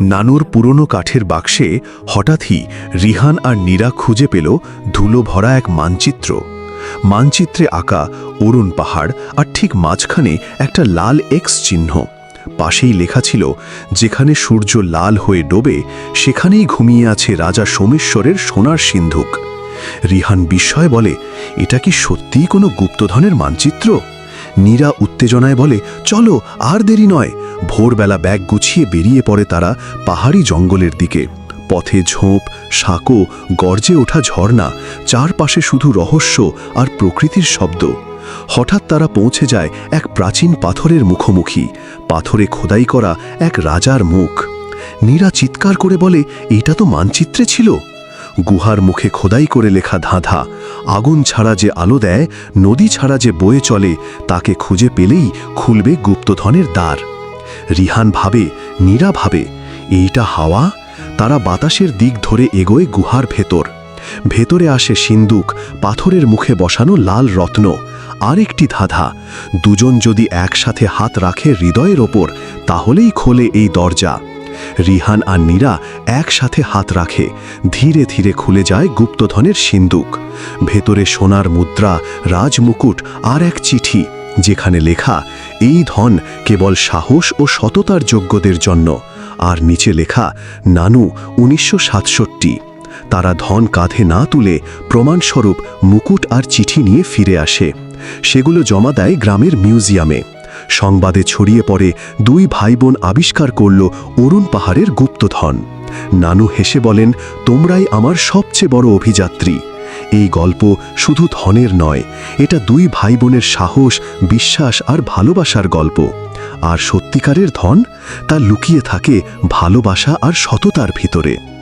নানুর পুরনো কাঠের বাক্সে হঠাৎই রিহান আর নীরা খুঁজে পেল ধুলো ভরা এক মানচিত্র। মানচিত্রে আঁকা অরুণ পাহাড় আর ঠিক মাঝখানে একটা লাল এক্স চিহ্ন। পাশেই লেখা ছিল, যেখানে সূর্য লাল হয়ে ডোবে, সেখানেই ঘুমিয়ে আছে রাজা সোমেশ্বরের সোনার সিন্ধুক। রিহান বিস্ময় বলে, এটা কি সত্যিই কোনো গুপ্তধনের মানচিত্র? নীরা উত্তেজনায় বলে, চলো, আর দেরি নয়। ভোরবেলা ব্যাগ গুছিয়ে বেরিয়ে পড়ে তারা পাহাড়ি জঙ্গলের দিকে। পথে ঝোপ, সাঁকো, গর্জে ওঠা ঝর্ণা, চারপাশে শুধু রহস্য আর প্রকৃতির শব্দ। হঠাৎ তারা পৌঁছে যায় এক প্রাচীন পাথরের মুখোমুখি। পাথরে খোদাই করা এক রাজার মুখ। নীরা চিৎকার করে বলে এটা তো মানচিত্রে ছিল? গুহার মুখে খোদাই করে লেখা ধাঁধা, আগুন ছাড়া যে আলো দেয়, নদী ছাড়া যে বয়ে চলে, তাকে খুঁজে পেলেই খুলবে গুপ্তধনের দ্বার। রিহান ভাবে, নীরা ভাবে, এইটা হাওয়া? তারা বাতাসের দিক ধরে এগোয় গুহার ভেতর। ভেতরে আসে সিন্দুক, পাথরের মুখে বসানো লাল রত্ন, আরেকটি ধাঁধা। দুজন যদি একসাথে হাত রাখে হৃদয়ের ওপর, তাহলেই খোলে এই দরজা। রিহান আর নীরা একসাথে হাত রাখে, ধীরে ধীরে খুলে যায় গুপ্তধনের সিন্দুক। ভেতরে সোনার মুদ্রা, রাজমুকুট আর এক চিঠি। যেখানে লেখা, এই ধন কেবল সাহস ও সততার যোগ্যদের জন্য। আর নিচে লেখা, নানু উনিশশো সাতষট্টি। তারা ধন কাঁধে না তুলে প্রমাণস্বরূপ মুকুট আর চিঠি নিয়ে ফিরে আসে। সেগুলো জমা দেয় গ্রামের মিউজিয়ামে। সংবাদে ছড়িয়ে পড়ে, দুই ভাই বোন আবিষ্কার করল অরুণ পাহাড়ের গুপ্তধন। নানু হেসে বলেন, তোমরাই আমার সবচেয়ে বড় অভিযাত্রী। এই গল্প শুধু ধনের নয়, এটা দুই ভাই বোনের সাহস, বিশ্বাস আর ভালোবাসার গল্প। আর সত্যিকারের ধন, তা লুকিয়ে থাকে ভালোবাসা আর সততার ভিতরে।